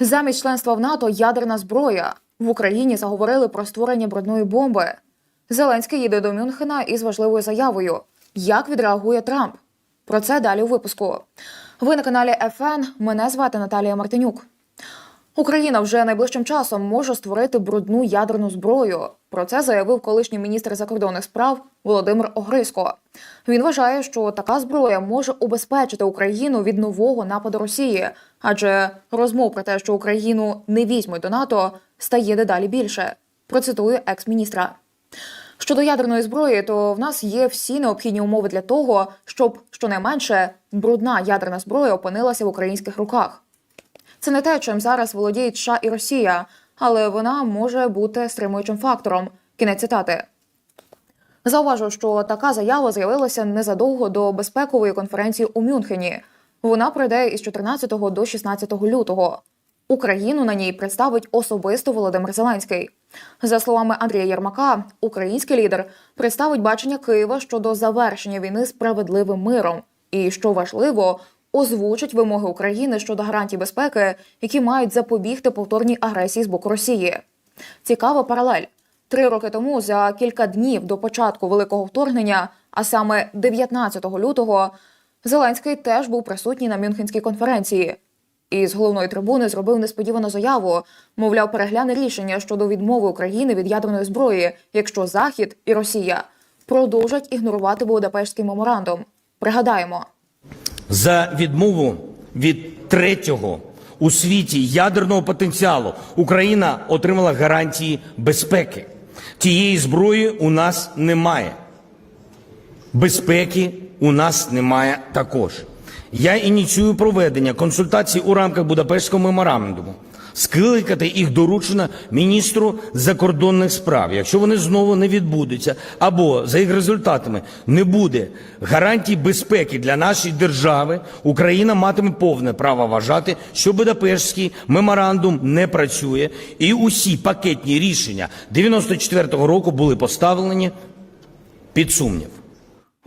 Замість членства в НАТО ядерна зброя. В Україні заговорили про створення брудної бомби. Зеленський їде до Мюнхена із важливою заявою. Як відреагує Трамп? Про це далі у випуску. Ви на каналі ФН. Мене звати Наталія Мартинюк. Україна вже найближчим часом може створити брудну ядерну зброю. Про це заявив колишній міністр закордонних справ Володимир Огриско. Він вважає, що така зброя може убезпечити Україну від нового нападу Росії, адже розмов про те, що Україну не візьмуть до НАТО, стає дедалі більше. Процитую екс-міністра. Щодо ядерної зброї, то в нас є всі необхідні умови для того, щоб щонайменше брудна ядерна зброя опинилася в українських руках. Це не те, чим зараз володіють США і Росія, але вона може бути стримуючим фактором. Кінець цитати. Зауважу, що така заява з'явилася незадовго до безпекової конференції у Мюнхені. Вона пройде із 14 до 16 лютого. Україну на ній представить особисто Володимир Зеленський. За словами Андрія Єрмака, український лідер представить бачення Києва щодо завершення війни справедливим миром. І що важливо, озвучить вимоги України щодо гарантій безпеки, які мають запобігти повторній агресії з боку Росії. Цікава паралель. Три роки тому, за кілька днів до початку великого вторгнення, а саме 19 лютого, Зеленський теж був присутній на Мюнхенській конференції. І з головної трибуни зробив несподівану заяву, мовляв, перегляне рішення щодо відмови України від ядерної зброї, якщо Захід і Росія продовжать ігнорувати Будапештський меморандум. Пригадаємо. За відмову від третього у світі ядерного потенціалу Україна отримала гарантії безпеки. Тієї зброї у нас немає. Безпеки у нас немає також. Я ініціюю проведення консультацій у рамках Будапештського меморандуму. Скликати їх доручено міністру закордонних справ. Якщо вони знову не відбудуться, або за їх результатами не буде гарантій безпеки для нашої держави, Україна матиме повне право вважати, що Будапештський меморандум не працює, і усі пакетні рішення 94-го року були поставлені під сумнів.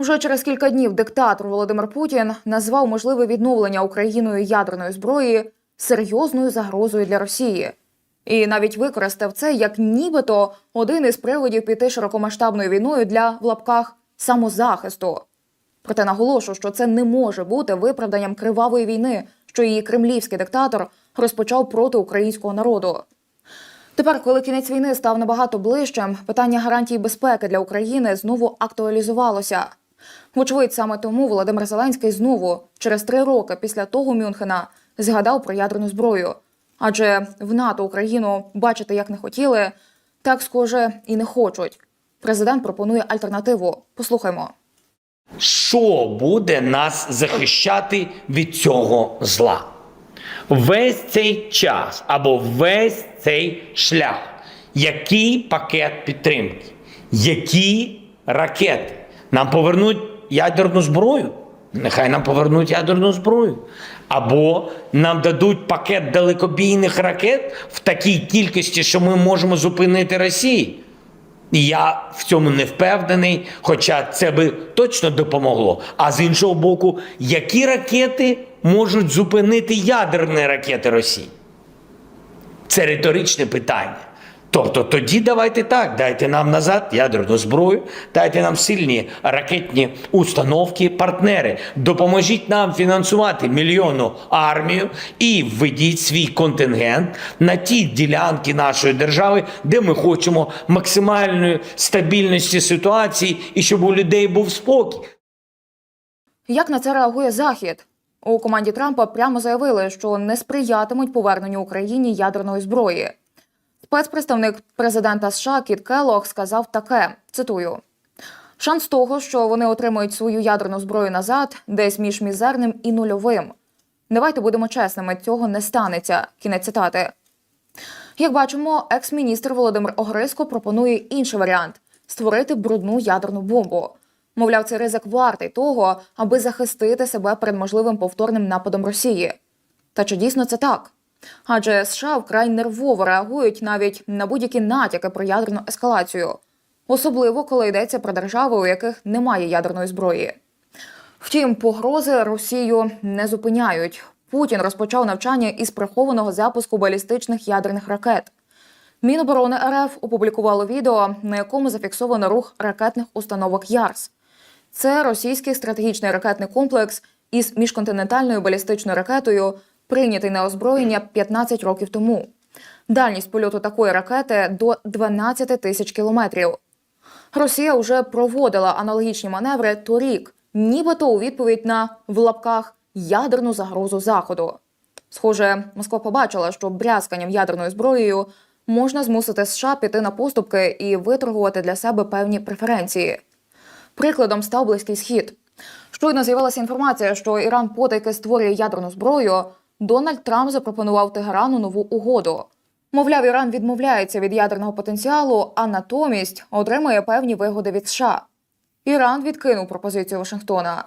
Уже через кілька днів диктатор Володимир Путін назвав можливе відновлення Україною ядерної зброї серйозною загрозою для Росії. І навіть використав це як нібито один із приводів піти широкомасштабною війною для в лапках самозахисту. Проте наголошу, що це не може бути виправданням кривавої війни, що її кремлівський диктатор розпочав проти українського народу. Тепер, коли кінець війни став набагато ближчим, питання гарантій безпеки для України знову актуалізувалося. Вочевидь, саме тому Володимир Зеленський знову, через три роки після того Мюнхена, згадав про ядерну зброю. Адже в НАТО Україну бачити як не хотіли, так схоже і не хочуть. Президент пропонує альтернативу. Послухаймо. Що буде нас захищати від цього зла? Весь цей час або весь цей шлях. Який пакет підтримки? Які ракети? Нам повернуть ядерну зброю? Нехай нам повернуть ядерну зброю. Або нам дадуть пакет далекобійних ракет в такій кількості, що ми можемо зупинити Росію. І Я в цьому не впевнений, хоча це би точно допомогло. А з іншого боку, які ракети можуть зупинити ядерні ракети Росії? Це риторичне питання. Тобто тоді давайте так, дайте нам назад ядерну зброю, дайте нам сильні ракетні установки, партнери, допоможіть нам фінансувати мільйонну армію і введіть свій контингент на ті ділянки нашої держави, де ми хочемо максимальної стабільності ситуації і щоб у людей був спокій. Як на це реагує Захід? У команді Трампа прямо заявили, що не сприятимуть поверненню Україні ядерної зброї. Спецпредставник президента США Кіт Келлог сказав таке: цитую: шанс того, що вони отримають свою ядерну зброю назад, десь між мізерним і нульовим. Давайте будемо чесними, цього не станеться. Кінець цитати. Як бачимо, екс-міністр Володимир Огриско пропонує інший варіант створити брудну ядерну бомбу. Мовляв, цей ризик вартий того, аби захистити себе перед можливим повторним нападом Росії. Та чи дійсно це так? Адже США вкрай нервово реагують навіть на будь-які натяки про ядерну ескалацію, особливо коли йдеться про держави, у яких немає ядерної зброї. Втім, погрози Росію не зупиняють. Путін розпочав навчання із прихованого запуску балістичних ядерних ракет. Міноборони РФ опублікувало відео, на якому зафіксовано рух ракетних установок ЯРС. Це російський стратегічний ракетний комплекс із міжконтинентальною балістичною ракетою, прийнятий на озброєння 15 років тому. Дальність польоту такої ракети до 12 тисяч кілометрів. Росія вже проводила аналогічні маневри торік, нібито у відповідь на в лапках ядерну загрозу заходу. Схоже, Москва побачила, що брязканням ядерною зброєю можна змусити США піти на поступки і виторгувати для себе певні преференції. Прикладом став близький схід. Щойно з'явилася інформація, що Іран потайки створює ядерну зброю. Дональд Трамп запропонував Тегерану нову угоду. Мовляв, Іран відмовляється від ядерного потенціалу, а натомість отримує певні вигоди від США. Іран відкинув пропозицію Вашингтона.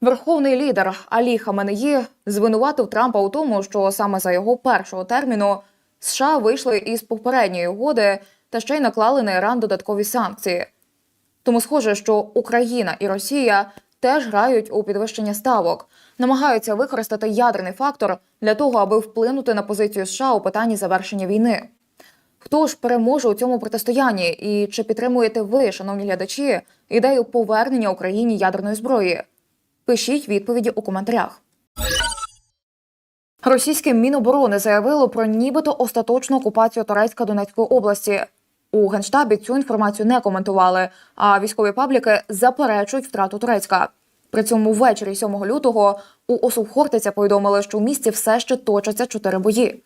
Верховний лідер Алі Хаменеї звинуватив Трампа у тому, що саме за його першого терміну США вийшли із попередньої угоди та ще й наклали на Іран додаткові санкції. Тому схоже, що Україна і Росія теж грають у підвищення ставок, намагаються використати ядерний фактор для того, аби вплинути на позицію США у питанні завершення війни. Хто ж переможе у цьому протистоянні? І чи підтримуєте ви, шановні глядачі, ідею повернення Україні ядерної зброї? Пишіть відповіді у коментарях. Російське Міноборони заявило про нібито остаточну окупацію Торецька Донецької області. У генштабі цю інформацію не коментували, а військові пабліки заперечують втрату Турецька. При цьому ввечері 7 лютого у Осу Хортиця повідомили, що в місті все ще точаться чотири бої.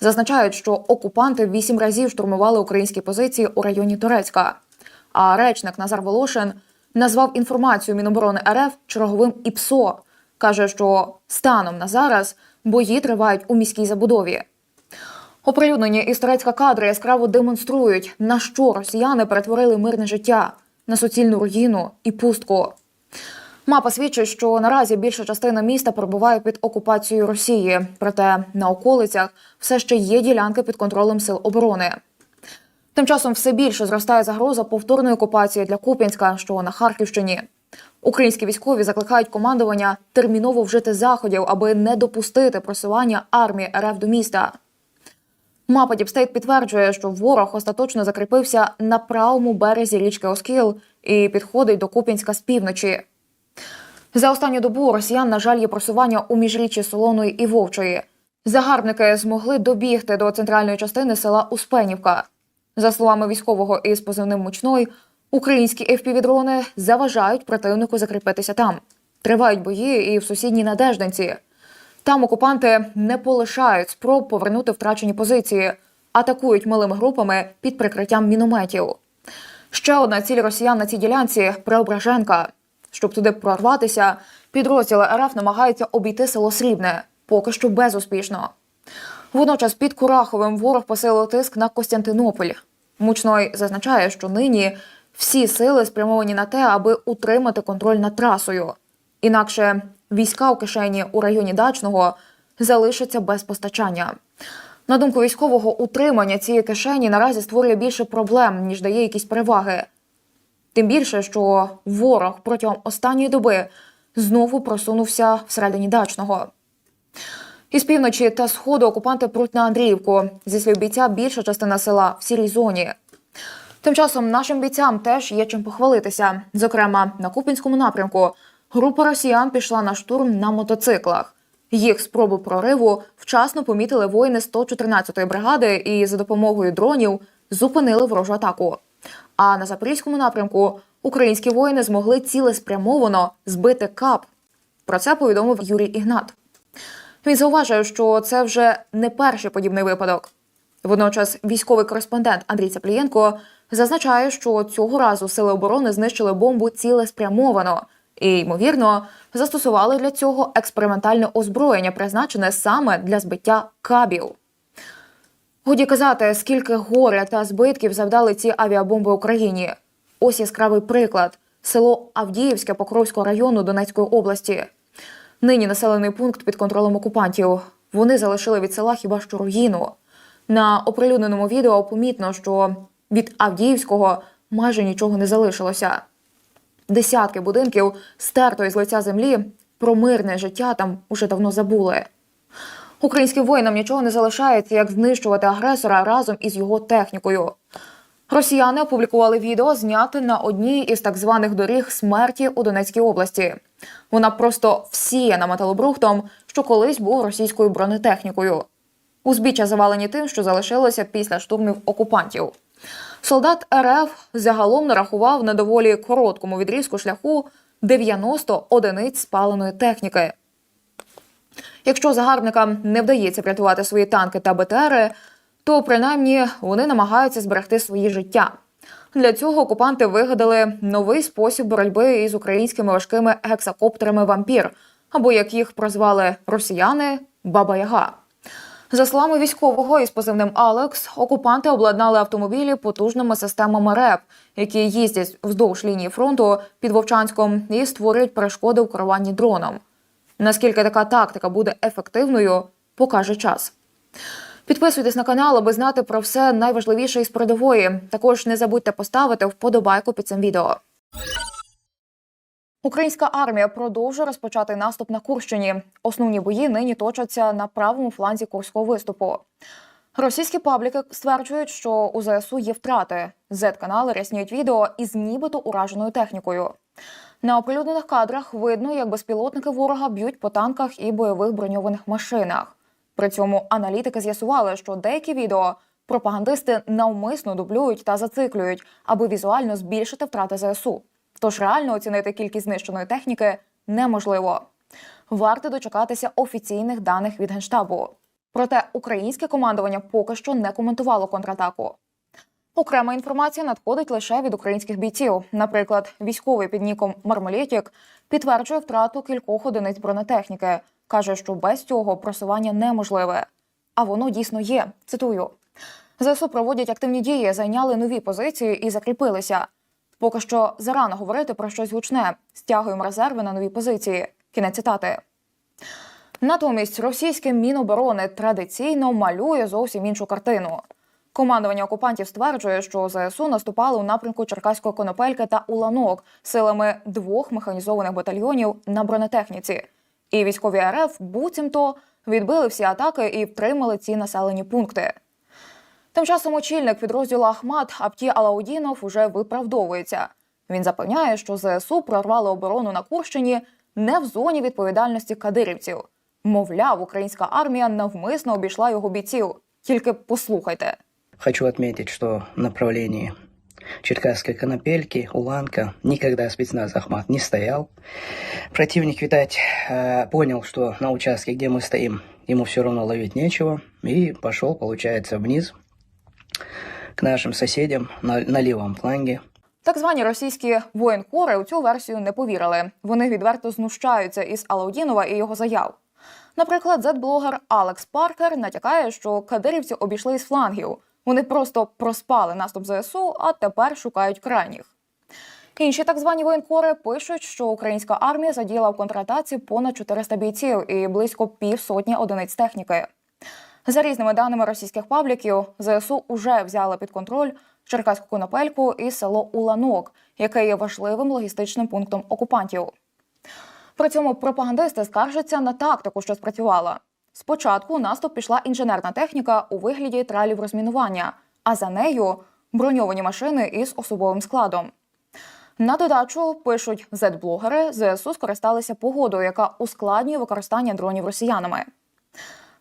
Зазначають, що окупанти вісім разів штурмували українські позиції у районі Турецька. А речник Назар Волошин назвав інформацію Міноборони РФ черговим ІПСО. каже, що станом на зараз бої тривають у міській забудові. Оприлюднені із Турецька кадри яскраво демонструють, на що росіяни перетворили мирне життя на суцільну руїну і пустку. Мапа свідчить, що наразі більша частина міста перебуває під окупацією Росії, проте на околицях все ще є ділянки під контролем сил оборони. Тим часом все більше зростає загроза повторної окупації для Куп'янська, що на Харківщині. Українські військові закликають командування терміново вжити заходів, аби не допустити просування армії РФ до міста. Мапа Діпстейт підтверджує, що ворог остаточно закріпився на правому березі річки Оскіл і підходить до Куп'янська з півночі. За останню добу росіян, на жаль, є просування у міжріччі Солоної і Вовчої. Загарбники змогли добігти до центральної частини села Успенівка. За словами військового із позивним Мучной, українські FPV-дрони заважають противнику закріпитися там. Тривають бої і в сусідній Надеждинці. Там окупанти не полишають спроб повернути втрачені позиції, атакують малими групами під прикриттям мінометів. Ще одна ціль росіян на цій ділянці Преображенка. Щоб туди прорватися, підрозділи РФ намагаються обійти село Срібне, поки що безуспішно. Водночас під Кураховим ворог посилив тиск на Костянтинополь. Мучной зазначає, що нині всі сили спрямовані на те, аби утримати контроль над трасою. Інакше війська у кишені у районі Дачного залишаться без постачання. На думку військового, утримання цієї кишені наразі створює більше проблем, ніж дає якісь переваги. Тим більше, що ворог протягом останньої доби знову просунувся всередині дачного. Із півночі та сходу окупанти пруть на Андріївку. Зі слів бійця, більша частина села в сірій зоні. Тим часом нашим бійцям теж є чим похвалитися. Зокрема, на Купінському напрямку група росіян пішла на штурм на мотоциклах. Їх спробу прориву вчасно помітили воїни 114-ї бригади і за допомогою дронів зупинили ворожу атаку. А на запорізькому напрямку українські воїни змогли цілеспрямовано збити кап. Про це повідомив Юрій Ігнат. Він зауважує, що це вже не перший подібний випадок. Водночас військовий кореспондент Андрій Цаплієнко зазначає, що цього разу сили оборони знищили бомбу цілеспрямовано і, ймовірно, застосували для цього експериментальне озброєння, призначене саме для збиття кабів. Годі казати, скільки горя та збитків завдали ці авіабомби Україні. Ось яскравий приклад: село Авдіївське Покровського району Донецької області. Нині населений пункт під контролем окупантів. Вони залишили від села хіба що руїну. На оприлюдненому відео помітно, що від Авдіївського майже нічого не залишилося. Десятки будинків стерто із лиця землі про мирне життя там уже давно забули. Українським воїнам нічого не залишається, як знищувати агресора разом із його технікою. Росіяни опублікували відео, зняте на одній із так званих доріг смерті у Донецькій області. Вона просто всіяна металобрухтом, що колись був російською бронетехнікою. Узбіччя завалені тим, що залишилося після штурмів окупантів. Солдат РФ загалом нарахував на доволі короткому відрізку шляху 90 одиниць спаленої техніки. Якщо загарбникам не вдається врятувати свої танки та БТРи, то принаймні вони намагаються зберегти свої життя. Для цього окупанти вигадали новий спосіб боротьби із українськими важкими гексакоптерами вампір, або як їх прозвали росіяни Баба Яга. За словами військового із позивним Алекс, окупанти обладнали автомобілі потужними системами РЕП, які їздять вздовж лінії фронту під Вовчанськом і створюють перешкоди у керуванні дроном. Наскільки така тактика буде ефективною, покаже час. Підписуйтесь на канал, аби знати про все найважливіше із передової. Також не забудьте поставити вподобайку під цим відео. Українська армія продовжує розпочати наступ на Курщині. Основні бої нині точаться на правому фланзі курського виступу. Російські пабліки стверджують, що у ЗСУ є втрати. Z-канали рясніють відео із нібито ураженою технікою. На оприлюднених кадрах видно, як безпілотники ворога б'ють по танках і бойових броньованих машинах. При цьому аналітики з'ясували, що деякі відео пропагандисти навмисно дублюють та зациклюють, аби візуально збільшити втрати ЗСУ. Тож реально оцінити кількість знищеної техніки неможливо. Варто дочекатися офіційних даних від генштабу. Проте українське командування поки що не коментувало контратаку. Окрема інформація надходить лише від українських бійців. Наприклад, військовий під ніком Мармелєтік підтверджує втрату кількох одиниць бронетехніки. каже, що без цього просування неможливе. А воно дійсно є. Цитую: ЗСУ проводять активні дії, зайняли нові позиції і закріпилися. Поки що зарано говорити про щось гучне. Стягуємо резерви на нові позиції. Кінець цитати. Натомість російське міноборони традиційно малює зовсім іншу картину. Командування окупантів стверджує, що ЗСУ наступали у напрямку Черкаської конопельки та Уланок силами двох механізованих батальйонів на бронетехніці. І військові РФ буцімто відбили всі атаки і втримали ці населені пункти. Тим часом очільник підрозділу Ахмат Апті Алаудінов уже виправдовується. Він запевняє, що ЗСУ прорвали оборону на Курщині не в зоні відповідальності кадирівців. Мовляв, українська армія навмисно обійшла його бійців. Тільки послухайте. Хочу отметить, что в направлении Черкасской Конопельки, Уланка, никогда спецназ Ахмат не стоял. Противник, видать, э, понял, что на участке, где мы стоим, ему все равно ловить нечего, и пошел, получается, вниз к нашим соседям на, на левом фланге. Так звані російські воєнкори у цю версію не повірили. Вони відверто знущаються із Алаудінова і його заяв. Наприклад, зет-блогер Алекс Паркер натякає, що кадирівці обійшли із флангів. Вони просто проспали наступ ЗСУ, а тепер шукають крайніх. Інші так звані воєнкори пишуть, що українська армія задіяла в контратаці понад 400 бійців і близько півсотні одиниць техніки. За різними даними російських пабліків, ЗСУ уже взяли під контроль Черкаську конопельку і село Уланок, яке є важливим логістичним пунктом окупантів. При цьому пропагандисти скаржаться на тактику, що спрацювала. Спочатку у наступ пішла інженерна техніка у вигляді тралів розмінування, а за нею броньовані машини із особовим складом. На додачу пишуть зет-блогери, ЗСУ скористалися погодою, яка ускладнює використання дронів росіянами.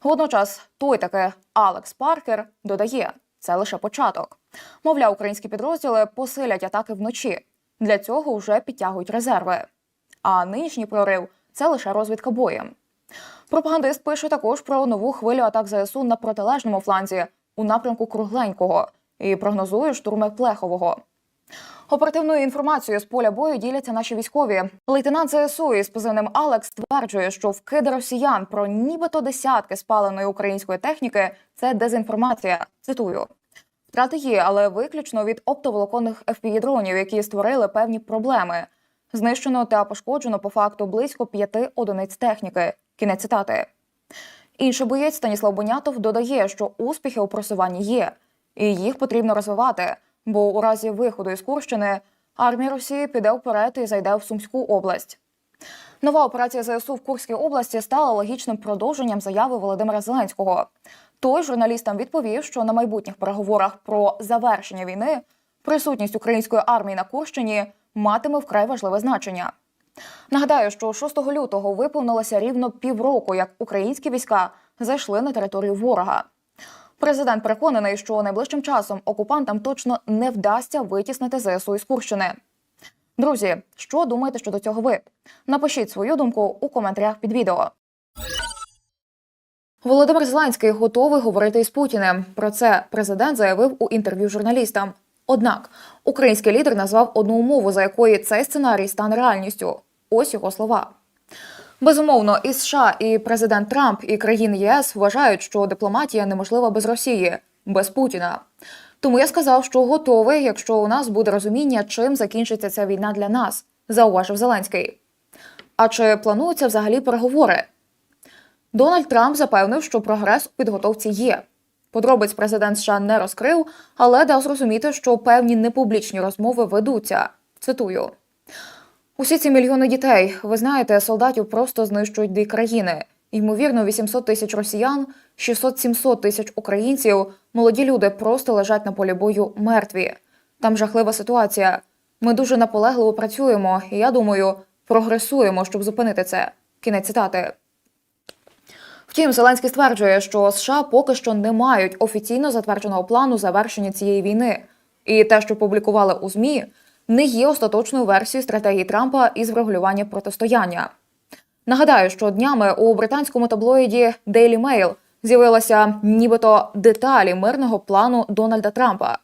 Водночас той таки Алекс Паркер додає, це лише початок. Мовляв, українські підрозділи посилять атаки вночі. Для цього вже підтягують резерви. А нинішній прорив це лише розвідка боєм. Пропагандист пише також про нову хвилю атак ЗСУ на протилежному фланзі у напрямку Кругленького і прогнозує штурми Плехового. Оперативною інформацією з поля бою діляться наші військові. Лейтенант ЗСУ із позивним Алекс стверджує, що вкиди росіян про нібито десятки спаленої української техніки це дезінформація. Цитую. Втрати є, але виключно від оптоволоконних FPV-дронів, які створили певні проблеми. Знищено та пошкоджено по факту близько п'яти одиниць техніки. Кінець цитати. Інший боєць Станіслав Бонятов додає, що успіхи у просуванні є, і їх потрібно розвивати, бо у разі виходу із Курщини армія Росії піде вперед і зайде в Сумську область. Нова операція ЗСУ в Курській області стала логічним продовженням заяви Володимира Зеленського. Той журналістам відповів, що на майбутніх переговорах про завершення війни присутність української армії на Курщині матиме вкрай важливе значення. Нагадаю, що 6 лютого виповнилося рівно півроку, як українські війська зайшли на територію ворога. Президент переконаний, що найближчим часом окупантам точно не вдасться витіснити ЗСУ із Курщини. Друзі, що думаєте щодо цього ви? Напишіть свою думку у коментарях під відео. Володимир Зеленський готовий говорити із Путіним. Про це президент заявив у інтерв'ю журналістам. Однак український лідер назвав одну умову, за якої цей сценарій стане реальністю. Ось його слова. Безумовно, і США, і президент Трамп, і країни ЄС вважають, що дипломатія неможлива без Росії, без Путіна. Тому я сказав, що готовий, якщо у нас буде розуміння, чим закінчиться ця війна для нас, зауважив Зеленський. А чи плануються взагалі переговори? Дональд Трамп запевнив, що прогрес у підготовці є. Подробиць президент США не розкрив, але дав зрозуміти, що певні непублічні розмови ведуться. Цитую. Усі ці мільйони дітей, ви знаєте, солдатів просто знищують дві країни. Ймовірно, 800 тисяч росіян, 600-700 тисяч українців, молоді люди просто лежать на полі бою мертві. Там жахлива ситуація. Ми дуже наполегливо працюємо, і я думаю, прогресуємо, щоб зупинити це. Кінець цитати. Втім, Зеленський стверджує, що США поки що не мають офіційно затвердженого плану завершення цієї війни, і те, що публікували у змі, не є остаточною версією стратегії Трампа із врегулювання протистояння. Нагадаю, що днями у британському таблоїді Daily Mail з'явилися нібито деталі мирного плану Дональда Трампа.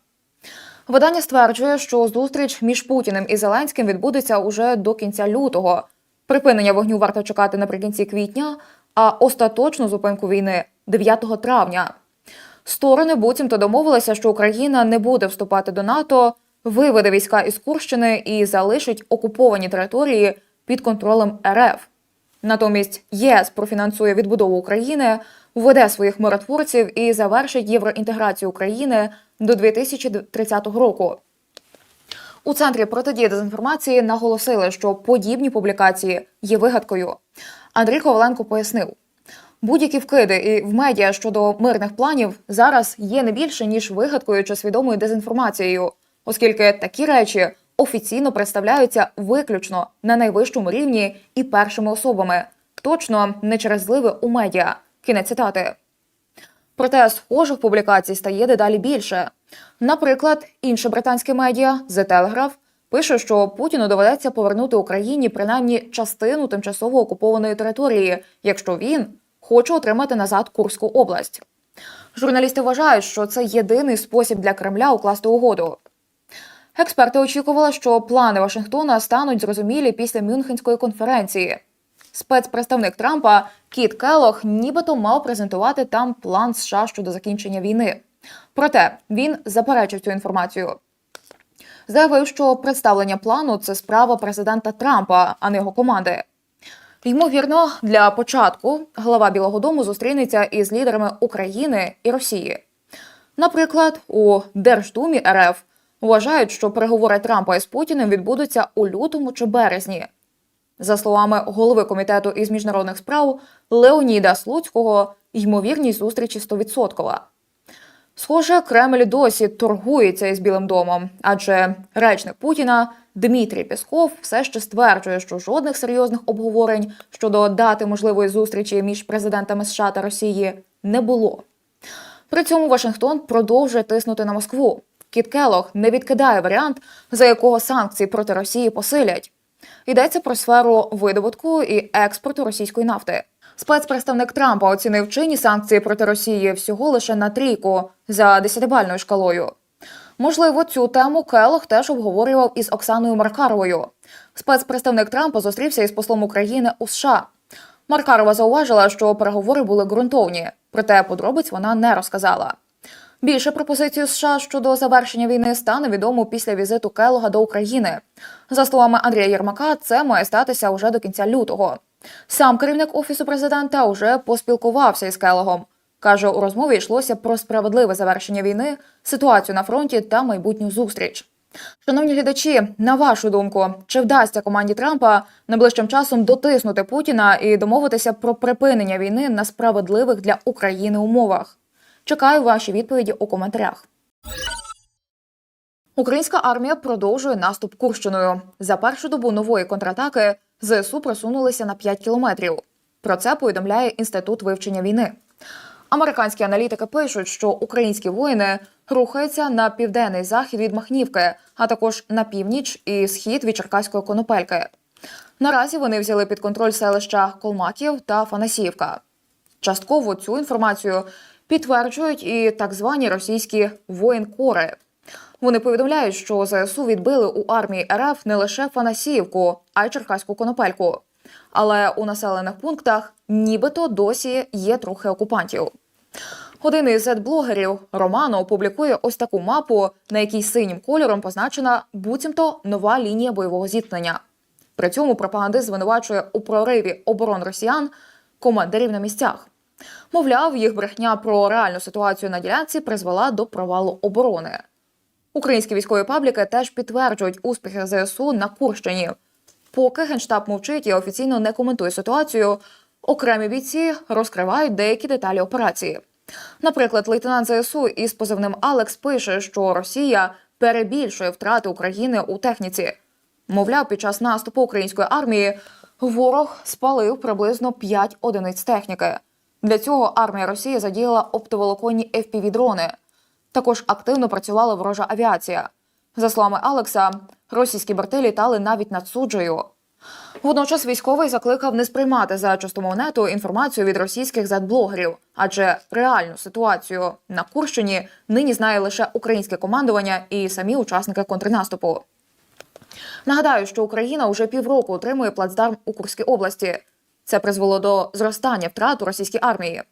Видання стверджує, що зустріч між Путіним і Зеленським відбудеться уже до кінця лютого. Припинення вогню варто чекати наприкінці квітня, а остаточну зупинку війни 9 травня. Сторони буцімто домовилися, що Україна не буде вступати до НАТО, виведе війська із Курщини і залишить окуповані території під контролем РФ. Натомість ЄС профінансує відбудову України, введе своїх миротворців і завершить євроінтеграцію України до 2030 року. У центрі протидії дезінформації наголосили, що подібні публікації є вигадкою. Андрій Коваленко пояснив. Будь-які вкиди і в медіа щодо мирних планів зараз є не більше ніж вигадкою чи свідомою дезінформацією, оскільки такі речі офіційно представляються виключно на найвищому рівні і першими особами, точно не через зливи у медіа. Кінець цитати. Проте схожих публікацій стає дедалі більше. Наприклад, інше британське медіа The Telegraph пише, що Путіну доведеться повернути Україні принаймні частину тимчасово окупованої території, якщо він хоче отримати назад Курську область. Журналісти вважають, що це єдиний спосіб для Кремля укласти угоду. Експерти очікували, що плани Вашингтона стануть зрозумілі після Мюнхенської конференції. Спецпредставник Трампа Кіт Келох нібито мав презентувати там план США щодо закінчення війни. Проте він заперечив цю інформацію. Заявив, що представлення плану це справа президента Трампа, а не його команди. Ймовірно, для початку глава Білого Дому зустрінеться із лідерами України і Росії. Наприклад, у Держдумі РФ вважають, що переговори Трампа із Путіним відбудуться у лютому чи березні. За словами голови комітету із міжнародних справ Леоніда Слуцького, ймовірність зустрічі 100%. Схоже, Кремль досі торгується із Білим домом, адже речник Путіна Дмитрій Пєсков все ще стверджує, що жодних серйозних обговорень щодо дати можливої зустрічі між президентами США та Росії не було. При цьому Вашингтон продовжує тиснути на Москву. Кіт Келох не відкидає варіант, за якого санкції проти Росії посилять. Йдеться про сферу видобутку і експорту російської нафти. Спецпредставник Трампа оцінив чинні санкції проти Росії всього лише на трійку за десятибальною шкалою. Можливо, цю тему Келох теж обговорював із Оксаною Маркаровою. Спецпредставник Трампа зустрівся із послом України у США. Маркарова зауважила, що переговори були ґрунтовні, проте подробиць вона не розказала. Більше пропозицій США щодо завершення війни стане відомо після візиту Келога до України. За словами Андрія Єрмака, це має статися уже до кінця лютого. Сам керівник офісу президента уже поспілкувався із Келогом. Каже, у розмові йшлося про справедливе завершення війни, ситуацію на фронті та майбутню зустріч. Шановні глядачі, на вашу думку, чи вдасться команді Трампа найближчим часом дотиснути Путіна і домовитися про припинення війни на справедливих для України умовах? Чекаю ваші відповіді у коментарях. Українська армія продовжує наступ Курщиною. За першу добу нової контратаки ЗСУ просунулися на 5 кілометрів. Про це повідомляє Інститут вивчення війни. Американські аналітики пишуть, що українські воїни рухаються на південний захід від Махнівки, а також на північ і схід від Черкаської конопельки. Наразі вони взяли під контроль селища Колмаків та Фанасіївка. Частково цю інформацію підтверджують і так звані російські воєнкори. Вони повідомляють, що ЗСУ відбили у армії РФ не лише Фанасіївку, а й Черкаську конопельку. Але у населених пунктах нібито досі є трохи окупантів. Один із зет-блогерів Романо публікує ось таку мапу, на якій синім кольором позначена буцімто нова лінія бойового зіткнення. При цьому пропагандист звинувачує у прориві оборон росіян командирів на місцях. Мовляв, їх брехня про реальну ситуацію на ділянці призвела до провалу оборони. Українські військові пабліки теж підтверджують успіхи ЗСУ на Курщині. Поки генштаб мовчить і офіційно не коментує ситуацію, окремі бійці розкривають деякі деталі операції. Наприклад, лейтенант ЗСУ із позивним Алекс пише, що Росія перебільшує втрати України у техніці. Мовляв, під час наступу української армії ворог спалив приблизно 5 одиниць техніки. Для цього армія Росії задіяла оптоволоконні FPV-дрони. Також активно працювала ворожа авіація. За словами Алекса, російські борти літали навіть над суджею. Водночас військовий закликав не сприймати за чисту монету інформацію від російських зет-блогерів, адже реальну ситуацію на Курщині нині знає лише українське командування і самі учасники контрнаступу. Нагадаю, що Україна уже півроку отримує плацдарм у Курській області. Це призвело до зростання втрат у російській армії.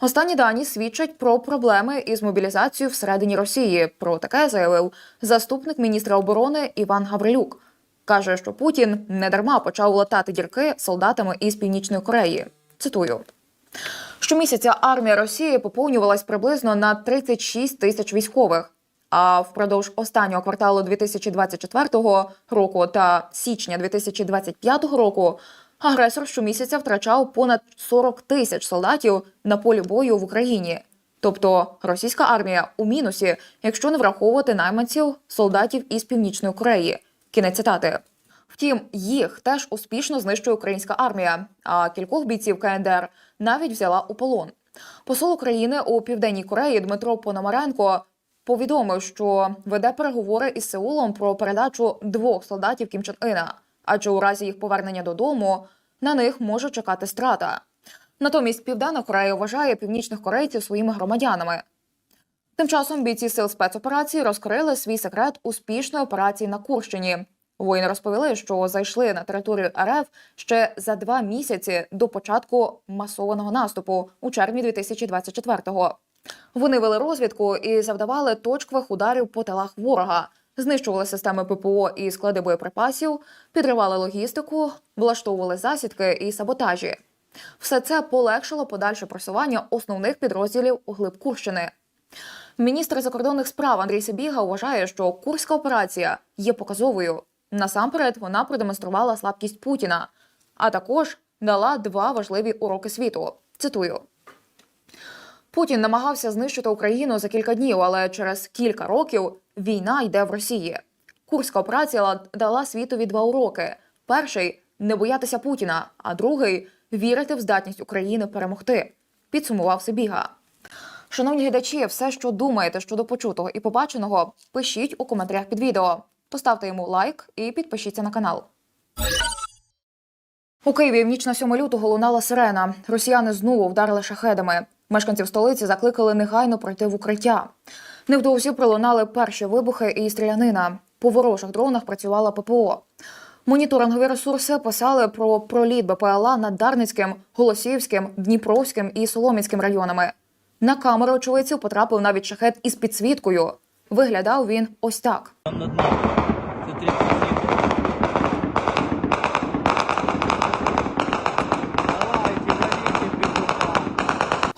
Останні дані свідчать про проблеми із мобілізацією всередині Росії. Про таке заявив заступник міністра оборони Іван Гаврилюк. Каже, що Путін недарма почав латати дірки солдатами із Північної Кореї. Цитую. Щомісяця армія Росії поповнювалась приблизно на 36 тисяч військових. А впродовж останнього кварталу 2024 року та січня 2025 року агресор щомісяця втрачав понад 40 тисяч солдатів на полі бою в Україні. Тобто російська армія у мінусі, якщо не враховувати найманців солдатів із Північної Кореї. Кінець цитати. Втім, їх теж успішно знищує українська армія, а кількох бійців КНДР навіть взяла у полон. Посол України у південній Кореї Дмитро Пономаренко повідомив, що веде переговори із Сеулом про передачу двох солдатів Кім Чен Ина, адже у разі їх повернення додому на них може чекати страта. Натомість Південна Корея вважає північних корейців своїми громадянами. Тим часом бійці сил спецоперації розкрили свій секрет успішної операції на Курщині. Воїни розповіли, що зайшли на територію РФ ще за два місяці до початку масованого наступу у червні 2024-го. Вони вели розвідку і завдавали точкових ударів по тилах ворога, знищували системи ППО і склади боєприпасів, підривали логістику, влаштовували засідки і саботажі. Все це полегшило подальше просування основних підрозділів у глиб Курщини. Міністр закордонних справ Андрій Сибіга вважає, що курська операція є показовою. Насамперед, вона продемонструвала слабкість Путіна, а також дала два важливі уроки світу. Цитую. Путін намагався знищити Україну за кілька днів, але через кілька років війна йде в Росії. Курська операція дала світові два уроки: перший не боятися Путіна, а другий вірити в здатність України перемогти. Підсумував Сибіга. Шановні глядачі, все, що думаєте щодо почутого і побаченого, пишіть у коментарях під відео. Поставте йому лайк і підпишіться на канал. У Києві в ніч на 7 лютого лунала сирена. Росіяни знову вдарили шахедами. Мешканців столиці закликали негайно пройти в укриття. Невдовзі пролунали перші вибухи і стрілянина. По ворожих дронах працювала ППО. Моніторингові ресурси писали про проліт БПЛА над Дарницьким, Голосіївським, Дніпровським і Соломінським районами. На камеру очевидців потрапив навіть шахет із підсвіткою. Виглядав він ось так. Це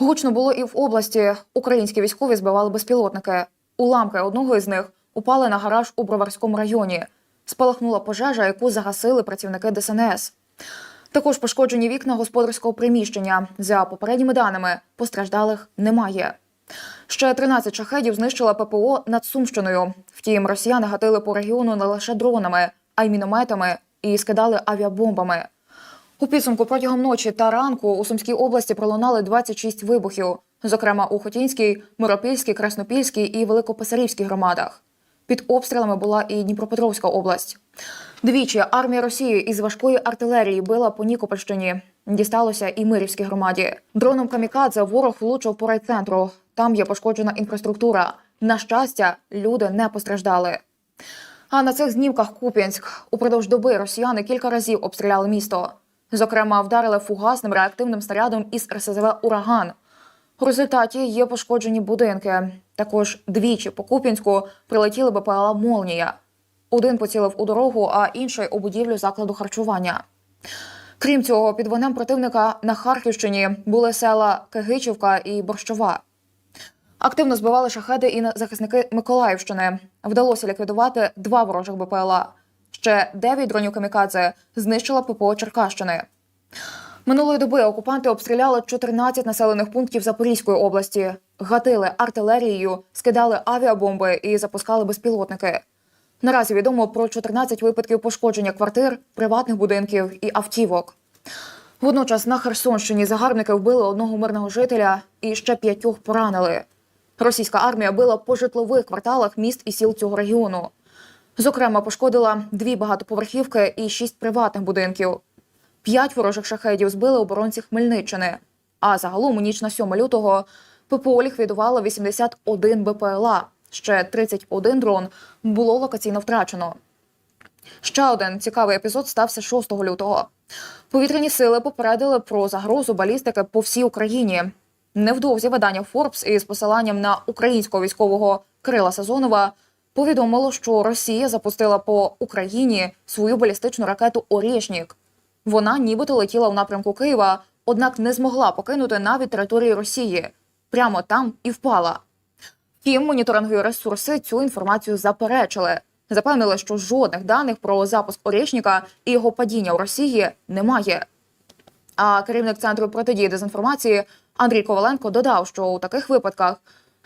Гучно було і в області. Українські військові збивали безпілотники. Уламки одного із них упали на гараж у Броварському районі. Спалахнула пожежа, яку загасили працівники ДСНС. Також пошкоджені вікна господарського приміщення. За попередніми даними, постраждалих немає. Ще 13 шахедів знищила ППО над Сумщиною. Втім, росіяни гатили по регіону не лише дронами, а й мінометами і скидали авіабомбами. У підсумку протягом ночі та ранку у Сумській області пролунали 26 вибухів, зокрема у Хотінській, Миропільській, Краснопільській і Великописарівській громадах. Під обстрілами була і Дніпропетровська область. Двічі армія Росії із важкої артилерії била по Нікопольщині. Дісталося і Мирівській громаді. Дроном камікадзе ворог влучив по райцентру. Там є пошкоджена інфраструктура. На щастя, люди не постраждали. А на цих знімках Куп'янськ упродовж доби росіяни кілька разів обстріляли місто. Зокрема, вдарили фугасним реактивним снарядом із РСЗВ Ураган. У результаті є пошкоджені будинки. Також двічі по Куп'янську прилетіли БПЛА Молнія. Один поцілив у дорогу, а інший у будівлю закладу харчування. Крім цього, під вогнем противника на Харківщині були села Кигичівка і Борщова. Активно збивали шахеди і захисники Миколаївщини. Вдалося ліквідувати два ворожих БПЛА. Ще дев'ять дронів камікадзе знищила ППО Черкащини. Минулої доби окупанти обстріляли 14 населених пунктів Запорізької області, гатили артилерією, скидали авіабомби і запускали безпілотники. Наразі відомо про 14 випадків пошкодження квартир, приватних будинків і автівок. Водночас на Херсонщині загарбники вбили одного мирного жителя і ще п'ятьох поранили. Російська армія била по житлових кварталах міст і сіл цього регіону. Зокрема, пошкодила дві багатоповерхівки і шість приватних будинків. П'ять ворожих шахедів збили оборонці Хмельниччини. А загалом у ніч на 7 лютого ППО ліквідувало 81 БПЛА. Ще 31 дрон було локаційно втрачено. Ще один цікавий епізод стався 6 лютого. Повітряні сили попередили про загрозу балістики по всій Україні. Невдовзі видання Forbes із посиланням на українського військового Крила Сазонова повідомило, що Росія запустила по Україні свою балістичну ракету Орєшнік. Вона нібито летіла в напрямку Києва, однак не змогла покинути навіть територію Росії. Прямо там і впала. Втім, моніторингові ресурси цю інформацію заперечили. Запевнили, що жодних даних про запуск Орєшніка і його падіння у Росії немає. А керівник центру протидії дезінформації Андрій Коваленко додав, що у таких випадках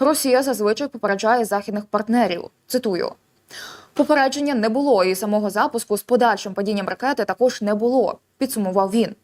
Росія зазвичай попереджає західних партнерів. Цитую. Попередження не було, і самого запуску з подальшим падінням ракети також не було. Підсумував він.